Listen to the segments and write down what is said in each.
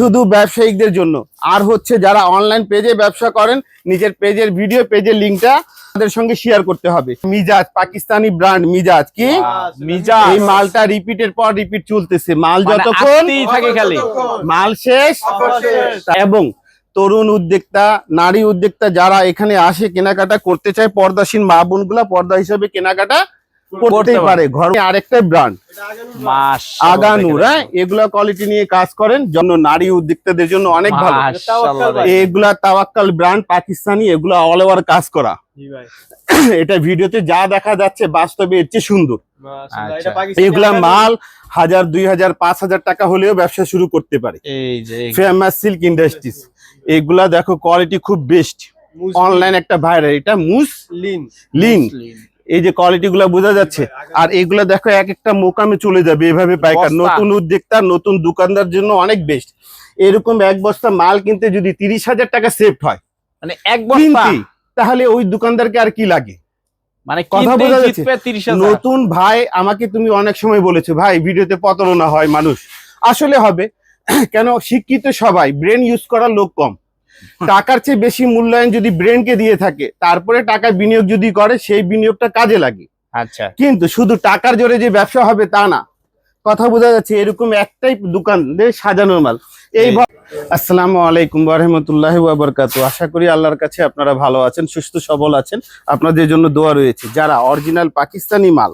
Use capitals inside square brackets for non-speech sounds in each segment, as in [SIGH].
শুধু ব্যবসায়িকদের জন্য। আর হচ্ছে যারা অনলাইন পেজে ব্যবসা করেন নিজের পেজের ভিডিও পেজের লিঙ্কটা তাদের সঙ্গে শেয়ার করতে হবে। মিজাজ পাকিস্তানি ব্র্যান্ড মিজাজ কি? মিজাজ। এই মালটা রিপিটের পর রিপিট চলতেছে। মাল মানে যতক্ষণ থাকে খালি। মাল শেষ। এবং তরুণ উদ্যোক্তা নারী উদ্যোক্তা যারা এখানে আসে কেনাকাটা করতে চায় পর্দাসীন মা বোনগুলা পর্দা হিসেবে কেনাকাটা করতে পারে। ঘর আরেকটা ব্র্যান্ড মাস আগানুর হ্যাঁ? এগুলা কোয়ালিটি নিয়ে কাজ করেন জন্য নারী উদ্যোক্তাদের জন্য অনেক ভালো। এগুলা তাওয়াক্কাল ব্র্যান্ড পাকিস্তানি এগুলা অল ওভার কাজ করা। [CLEARS THROAT] এটা ভিডিওতে যা দেখা যাচ্ছে বাস্তবে এর চেয়ে সুন্দর। আচ্ছা। এগুলা মাল হাজার দুই হাজার পাঁচ হাজার টাকা হলেও ব্যবসা শুরু করতে পারে। ফেমাস সিল্ক ইন্ডাস্ট্রিজ এগুলা দেখো কোয়ালিটি খুব বেস্ট অনলাইন একটা ভাইরাল এটা মুস লিন লিন এই যে কোয়ালিটি গুলা বোঝা যাচ্ছে। আর এগুলা দেখো এক একটা মোকামে চলে যাবে এভাবে পাইকার। নতুন উদ্যোক্তা নতুন দোকানদার জন্য অনেক বেস্ট এরকম এক বস্তা মাল কিনতে যদি তিরিশ হাজার টাকা সেভ হয় মানে এক বস্তা। তাহলে ওই দোকানদারকে আর কি লাগে? মানে কথা বোঝা যাচ্ছে। নতুন ভাই আমাকে তুমি অনেক সময় বলেছ ভাই ভিডিওতে প্রতারণা হয় মানুষ। আসলে হবে। [CLEARS THROAT] কেন? শিক্ষিত সবাই ব্রেন ইউজ করার লোক কম। টাকার চেয়ে বেশি মূল্যায়ন যদি ব্রেনকে দিয়ে থাকে তারপরে টাকা বিনিয়োগ যদি করে সেই বিনিয়োগটা কাজে লাগে। আচ্ছা। কিন্তু শুধু টাকার জোরে যে ব্যবসা হবে তা না কথা বোঝা যাচ্ছে এরকম একটাই দোকান সাজানো মাল। এই আসসালামু আলাইকুম রহমতুল্লাহ বরকাত আশা করি আল্লাহর কাছে আপনারা ভালো আছেন সুস্থ সবল আছেন। আপনাদের জন্য দোয়া রয়েছে। যারা অরিজিনাল পাকিস্তানি মাল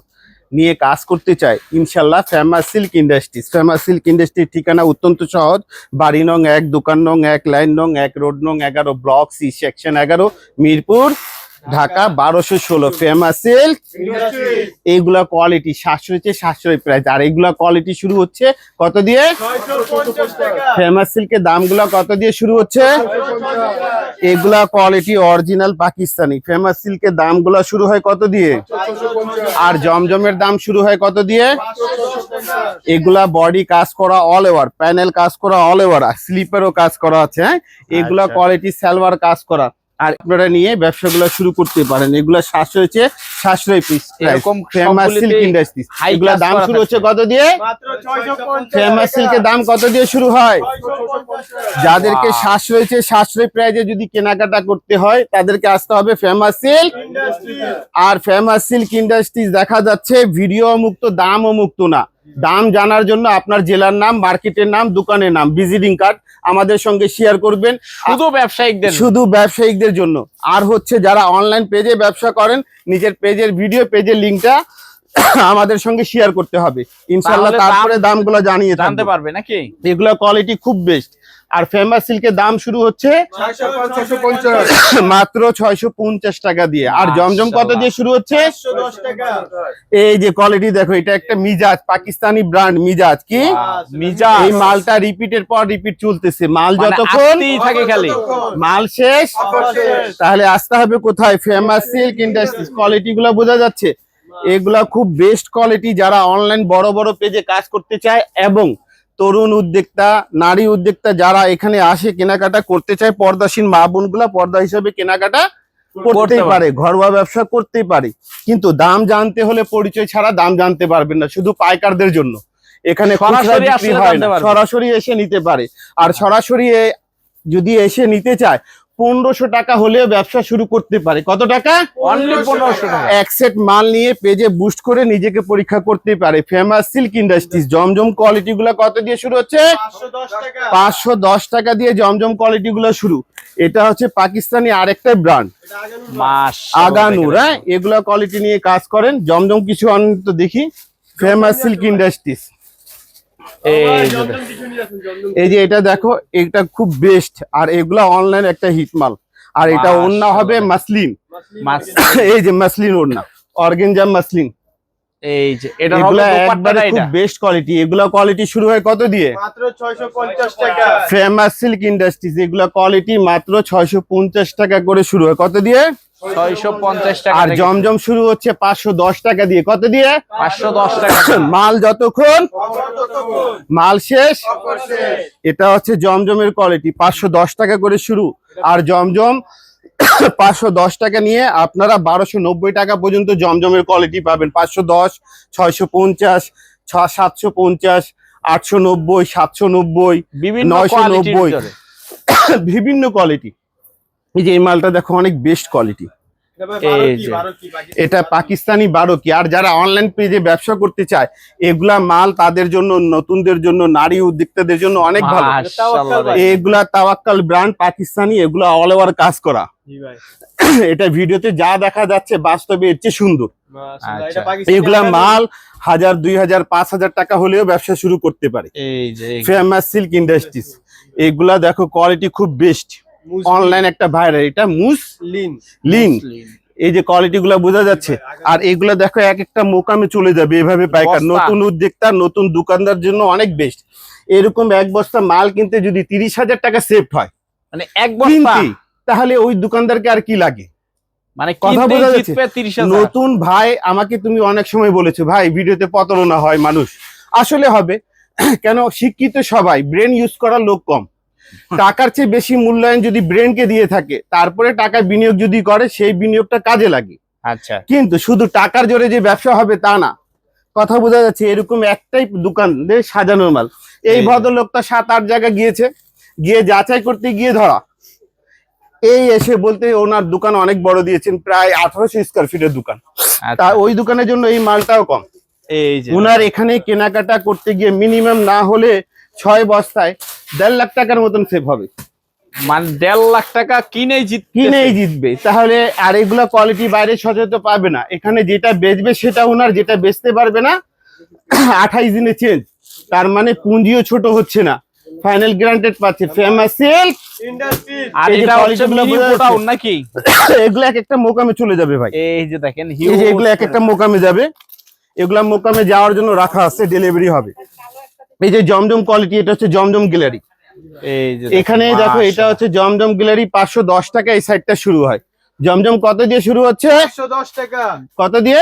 নিয়ে কাজ করতে চায়। ইনশাল্লাহ famous silk industry famous silk ইন্ডাস্ট্রির ঠিকানা অত্যন্ত সহজ। বাড়ি নং এক, দোকান নং এক, লাইন নং এক, রোড নং এগারো, ব্লক সি, সেকশন এগারো, মিরপুর ঢাকা বারোশো ষোলো ফেমাস সিল্ক এইগুলা কোয়ালিটি সাশ্রয় চেয়ে সাশ্রয় প্রাইস আর এইগুলা কোয়ালিটি শুরু হচ্ছে কত দিয়ে? ফেমাস সিল্কের দামগুলা কত দিয়ে শুরু হচ্ছে? এগুলা কোয়ালিটি অরিজিনাল পাকিস্তানি। ফেমাস সিল্কের দামগুলা শুরু হয় কত দিয়ে? আর জমজমের দাম শুরু হয় কত দিয়ে? এগুলা বডি কাজ করা অল ওভার প্যানেল কাজ করা অল ওভার স্লিপারও কাজ করা আছে হ্যাঁ? এগুলা। কোয়ালিটি সালোয়ার কাজ করা। আর আপনারা নিয়ে ব্যবসাগুলো শুরু করতে পারেন। এগুলা সাশ্রয় হচ্ছে সাশ্রয় পিস এরকম ফেমাস সিল্ক ইন্ডাস্ট্রিজ high দাম শুরু হচ্ছে কত দিয়ে? মাত্র 650 ফেমাস সিল্কের দাম কত দিয়ে শুরু হয়? যাদেরকে. সাশ্রয় চেয়ে সাশ্রয় প্রাইজে যদি কেনাকাটা করতে হয় তাদেরকে আসতে হবে ফেমাস সিল্ক আর ফেমাস সিল্ক ইন্ডাস্ট্রিজ দেখা যাচ্ছে ভিডিও মুক্ত দামও মুক্ত না। দাম জানার জন্য আপনার জেলার নাম মার্কেটের নাম দোকানের নাম ভিজিটিং কার্ড আমাদের সঙ্গে শেয়ার করবেন। শুধু ব্যবসায়িকদের শুধু ব্যবসায়িকদের জন্য। আর হচ্ছে যারা অনলাইন পেজে ব্যবসা করেন নিজের পেজের ভিডিও পেজের লিঙ্কটা আমাদের সঙ্গে শেয়ার করতে হবে। ইনশাল্লাহ দাম- তারপরে দামগুলো জানিয়ে জানতে পারবে নাকি? এগুলো কোয়ালিটি খুব বেস্ট আর ফেমাস সিল্কের দাম শুরু হচ্ছে মাত্র ছয়শো পঞ্চাশ টাকা দিয়ে। আর জমজম কত দিয়ে শুরু হচ্ছে? এই যে কোয়ালিটি দেখো এটা একটা মিজাজ পাকিস্তানি ব্র্যান্ড মিজাজ কি? মিজাজ। এই মালটা রিপিটের পর রিপিট চলতেছে। মাল মানে যতক্ষণ থাকে খালি। মাল শেষ তাহলে আসতে হবে কোথায়? ফেমাস সিল্ক ইন্ডাস্ট্রিজ কোয়ালিটি গুলো বোঝা যাচ্ছে। এগুলা খুব বেস্ট কোয়ালিটি যারা অনলাইন বড় বড় পেজে কাজ করতে চায় এবং তরুণ উদ্যোক্তা নারী উদ্যোক্তা যারা এখানে আসে কেনাকাটা করতে চায় পর্দাসীন মা বোনগুলা পর্দা হিসেবে কেনাকাটা করতেই করতে পারে। ঘরোয়া ব্যবসা করতেই পারে। কিন্তু দাম জানতে হলে পরিচয় ছাড়া দাম জানতে পারবেন না শুধু পাইকারদের জন্য। এখানে সরাসরি এসে নিতে পারে। আর সরাসরি যদি এসে নিতে চায় পনেরোশো টাকা হলেও ব্যবসা শুরু করতে পারে। কত টাকা? এক সেট মাল নিয়ে পেজে বুস্ট করে নিজেকে পরীক্ষা করতে পারে। Famous silk industries Zamzam quality গুলো কত দিয়ে শুরু হচ্ছে? পাঁচশো দশ টাকা। দিয়ে জমজম কোয়ালিটি গুলো শুরু। এটা হচ্ছে পাকিস্তানি আরেকটা ব্র্যান্ড আগানুর হ্যাঁ? এগুলা কোয়ালিটি নিয়ে কাজ করেন। জমজম কিছু অনেক তো দেখি। ফেমাস সিল্ক ইন্ডাস্ট্রিজ এই যে এই যে এটা দেখো এটা খুব বেস্ট আর এগুলা অনলাইন একটা হিট মাল আর এটা অন্য হবে মাসলিন। মাস এই যে মাসলিন ওড়না। Organza muslin. এই যে এটা হবে একবারে দোপাট্টাটা খুব এটা? বেস্ট কোয়ালিটি এগুলা কোয়ালিটি শুরু হয় কত দিয়ে? মাত্র 650 টাকা। ফেমাস সিল্ক ইন্ডাস্ট্রিজ এগুলা কোয়ালিটি মাত্র ছয়শো পঞ্চাশ টাকা করে শুরু হয়। কত দিয়ে? ছয়শো পঞ্চাশ টাকা আর জমজম শুরু হচ্ছে পাঁচশো দশ টাকা দিয়ে। কত দিয়ে? পাঁচশো দশ টাকা [COUGHS] মাল যতক্ষণ? মাল শেষ? এটা হচ্ছে জমজমের কোয়ালিটি পাঁচশো দশ টাকা করে শুরু। আর জমজম পাঁচশো দশ টাকা নিয়ে আপনারা বারোশো নব্বই টাকা পর্যন্ত জমজমের কোয়ালিটি পাবেন। পাঁচশো দশ ছয়শো পঞ্চাশ ছ সাতশো পঞ্চাশ আটশো নব্বই সাতশো নব্বই বিভিন্ন 990 কোয়ালিটির ভিতরে। [COUGHS] বিভিন্ন কোয়ালিটি এই যে এই মালটা দেখো অনেক বেস্ট কোয়ালিটি এই যে। এটা পাকিস্তানি বারো কি? আর যারা অনলাইন পেজে ব্যবসা করতে চায় এগুলা মাল তাদের জন্য নতুনদের জন্য নারী উদ্যোক্তাদের জন্য অনেক ভালো। এগুলা তাওয়াক্কাল ব্র্যান্ড পাকিস্তানি এগুলা অল ওভার কাজ করা। [COUGHS] এটা ভিডিওতে যা দেখা যাচ্ছে বাস্তবে এর চেয়ে সুন্দর। আচ্ছা। এটা পাকিস্তানি এগুলা মাল হাজার দুই হাজার পাঁচ হাজার টাকা হলেও ব্যবসা শুরু করতে পারে। ফেমাস সিল্ক ইন্ডাস্ট্রিজ এগুলা দেখো কোয়ালিটি খুব বেস্ট অনলাইন একটা ভাইরাল এটা মুস লিন এই যে কোয়ালিটি গুলা বোঝা যাচ্ছে। আর এগুলা দেখো এক একটা মোকামে চলে যাবে এভাবে পাইকার। নতুন উদ্যোক্তা নতুন দোকানদার জন্য অনেক বেস্ট এরকম এক বস্তা মাল কিনতে যদি তিরিশ হাজার টাকা সেভ হয় মানে এক বস্তা। তাহলে ওই দোকানদারকে আর কি লাগে? মানে কথা বোঝা যাচ্ছে। নতুন ভাই আমাকে তুমি অনেক সময় বলেছ ভাই ভিডিওতে প্রতারণা হয় মানুষ। আসলে হবে। [CLEARS THROAT] কেন? শিক্ষিত সবাই ব্রেন ইউজ করার লোক কম। টাকার চেয়ে বেশি মূল্যায়ন যদি ব্রেনকে দিয়ে থাকে তারপরে টাকা বিনিয়োগ যদি করে সেই বিনিয়োগটা কাজে লাগে। আচ্ছা। কিন্তু শুধু টাকার জোরে যে ব্যবসা হবে তা না কথা বোঝা যাচ্ছে এরকম একটাই দোকান সাজানোর মাল। এই। ভদ্রলোকটা সাত আট জায়গায় গিয়েছে গিয়ে যাচাই করতে গিয়ে ধরা। এই এসে বলতে ওনার দোকান অনেক বড় দিয়েছেন প্রায় আঠারোশো স্কোয়ার ফিটের দোকান। আচ্ছা। তা ওই দোকানের জন্য এই মালটাও কম। এই যে। ওনার এখানে কেনাকাটা করতে গিয়ে মিনিমাম না হলে ছয় বস্তায় দেড় লাখ টাকার মতন সেভ হবে। মানে দেড় লাখ টাকা কিনেই জিত কিনেই জিতবে। তাহলে আর এগুলা কোয়ালিটি বাইরে সচেত পাবে না। এখানে যেটা বেচবে সেটা ওনার যেটা বেচতে পারবে না [CLEARS THROAT] আঠাইশ দিনে চেঞ্জ তার মানে পুঁজিও ছোট হচ্ছে না। ফাইনাল গ্রান্টেড পাচ্ছে। ফেমাস সেল আর এটা হচ্ছে নাকি? [CLEARS THROAT] এগুলো এক একটা মোকামে চলে যাবে ভাই। এই যে দেখেন এগুলো এক একটা মোকামে যাবে। এগুলা মোকামে যাওয়ার জন্য রাখা আছে ডেলিভারি হবে। এই যে জমজম কোয়ালিটি এটা হচ্ছে জমজম গ্যালারি এখানে দেখো এটা হচ্ছে জমজম গ্যালারি পাঁচশো দশ টাকা এই সাইডটা শুরু হয়। জমজম কত দিয়ে শুরু হচ্ছে? টাকা। কত দিয়ে?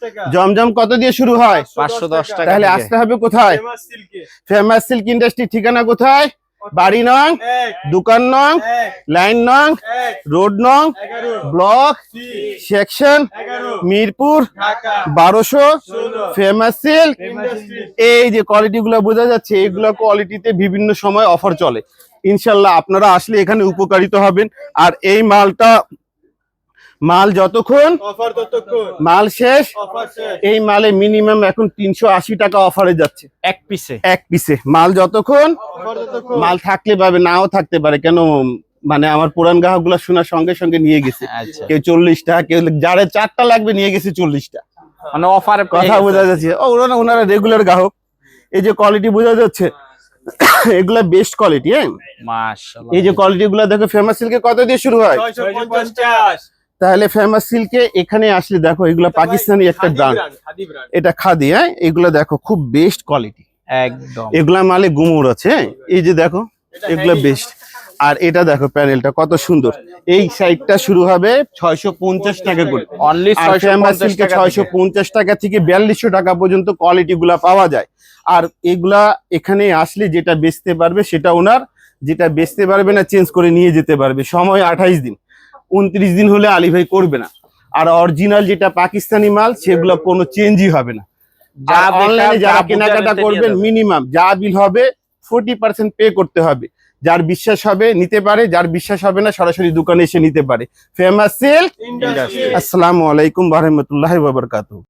টাকা। জমজম কত দিয়ে শুরু হয়? পাঁচশো দশ টাকা। তাহলে আসতে হবে কোথায়? ফেমাস ফেমাস সিল্ক ইন্ডাস্ট্রি ঠিকানা কোথায়? বাড়ি নং দোকান নং লাইন নং রোড নং ব্লক সেকশন মিরপুর বারোশো ফেমাস সিল্ক এই যে কোয়ালিটি গুলো বোঝা যাচ্ছে এইগুলো কোয়ালিটিতে বিভিন্ন সময় অফার চলে। ইনশাল্লাহ আপনারা আসলে এখানে উপকারিত হবেন। আর এই মালটা মাল যতক্ষণ মাল শেষ অফার শেষ। এই মালে মিনিমাম এখন তিনশো আশি টাকা অফারে যাচ্ছে। এক পিসে? এক পিসে। মাল যতক্ষণ মাল থাকলে পাবে নাও থাকতে পারে কেন মানে আমার পুরান গ্রাহকগুলা শোনার সঙ্গে সঙ্গে নিয়ে গেছে। আচ্ছা। কেউ চল্লিশটা কেউ যারে চারটা লাগবে নিয়ে গেছে চল্লিশটা। মানে অফার কথা বোঝা যাচ্ছে। ও ওরা ওনারা রেগুলার গ্রাহক। এই যে কোয়ালিটি বোঝা যাচ্ছে এগুলা বেস্ট কোয়ালিটি হ্যাঁ? এই যে কোয়ালিটি গুলা দেখো ফেমাস সিল্কে কত দিয়ে শুরু হয়? তাহলে ফেমাস সিল্কে এখানে আসলে দেখো এগুলা পাকিস্তানি একটা ব্র্যান্ড এটা খাদি হ্যাঁ? এগুলা দেখো খুব বেস্ট কোয়ালিটি একদম। এগুলা মালে গুমুর আছে হ্যাঁ? এই যে দেখো এগুলা বেস্ট আর এটা দেখো প্যানেলটা কত সুন্দর। এই সাইডটা শুরু হবে ছয়শো পঞ্চাশ টাকা করে। ছয়শো পঞ্চাশ টাকা থেকে। বিয়াল্লিশশো টাকা পর্যন্ত কোয়ালিটি গুলা পাওয়া যায়। আর এগুলা এখানে আসলে যেটা বেচতে পারবে সেটা ওনার যেটা বেচতে পারবে না চেঞ্জ করে নিয়ে যেতে পারবে। সময় আঠাইশ দিন। উনত্রিশ দিন হলে আলি ভাই করবে না। আর অরিজিনাল যেটা পাকিস্তানি মাল সেগুলো কোনো চেঞ্জই হবে না। যা অনলাইনে যারা যা কেনাকাটা করবেন মিনিমাম যা বিল হবে ফোর্টি পার্সেন্ট পে করতে হবে। যার বিশ্বাস হবে নিতে পারে যার বিশ্বাস হবে না সরাসরি দোকানে এসে নিতে পারে। ফেমাস সেল আসসালামু আলাইকুম রহমতুল্লাহ বাবরকাতু